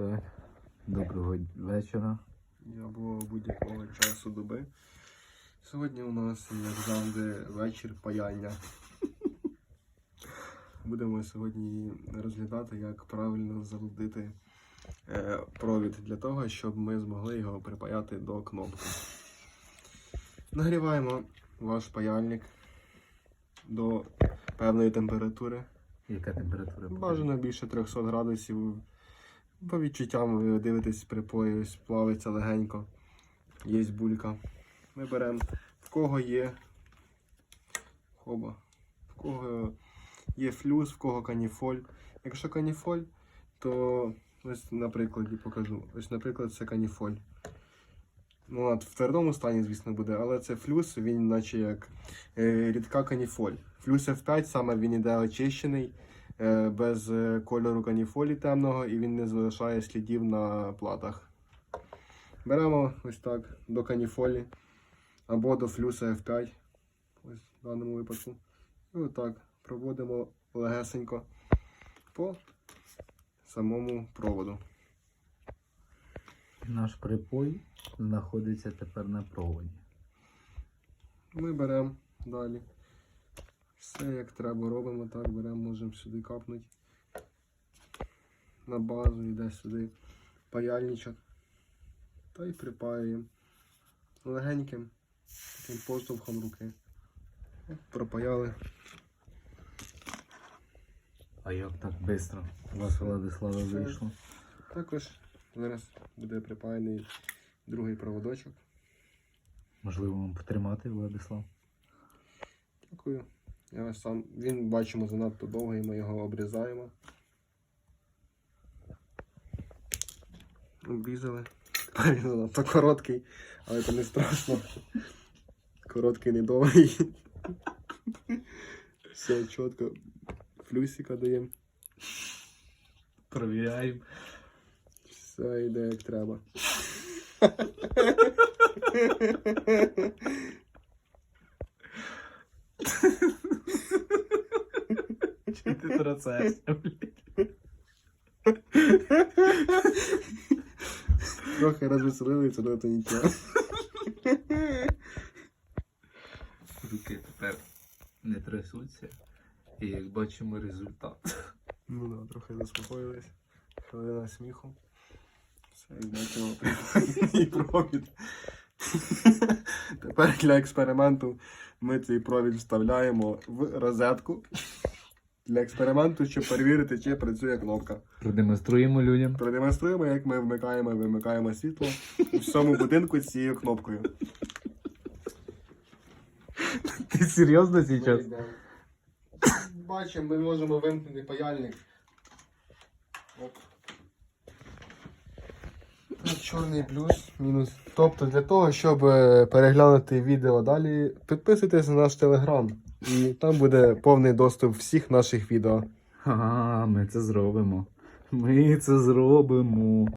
Так. Доброго вечора. або будь-якого часу доби. Сьогодні у нас, як завжди, вечір паяння. Будемо сьогодні розглядати, як правильно залудити е, провід для того, щоб ми змогли його припаяти до кнопки. Нагріваємо ваш паяльник до певної температури. Яка температура? Бажано більше 300 градусів. По відчуттям ви дивитесь припої, ось плавиться легенько. Є булька. Ми беремо, в кого є. Хоба. В кого є флюс, в кого каніфоль. Якщо каніфоль, то ось на прикладі покажу. Ось, наприклад, це каніфоль. Ну, вона в твердому стані, звісно, буде, але це флюс, він наче як е, рідка каніфоль. Флюс F5 саме він іде очищений е, без е, кольору каніфолі темного і він не залишає слідів на платах. Беремо ось так до каніфолі або до флюса F5. Ось в даному випадку. І отак проводимо легесенько по самому проводу. Наш припой знаходиться тепер на проводі. Ми беремо далі. Все як треба робимо, так беремо, можемо сюди капнути. На базу йде сюди паяльничок. Та й припаюємо легеньким таким поштовхом руки. От Пропаяли. А як так швидко? У вас Владислава вийшло. Також зараз буде припаяний другий проводочок. Можливо, вам потримати, Владислав? Дякую. Сам. Він бачимо занадто довгий, ми його обрізаємо. Обрізали. Тепер він занадто короткий, але це не страшно. Короткий, не довгий. Все чітко. Флюсика даємо. Провіряємо. Все йде як треба. Ти трацешся, Трохи розвеселилися, але то нічого. Руки тепер не трясуться. І як бачимо результат. Ну да, трохи заспокоїлись. Хвилина сміху. Все, і бачимо і провід. Тепер для експерименту ми цей провід вставляємо в розетку. Для експерименту, щоб перевірити, чи працює кнопка. Продемонструємо людям. Продемонструємо, як ми вмикаємо і вимикаємо світло у всьому будинку з цією кнопкою. Ти серйозно зараз? Бачимо, ми можемо вимкнути паяльник. Оп. Чорний плюс, мінус. Тобто для того, щоб е, переглянути відео далі, підписуйтесь на наш телеграм. І там буде повний доступ всіх наших відео. Ага, ми це зробимо. Ми це зробимо.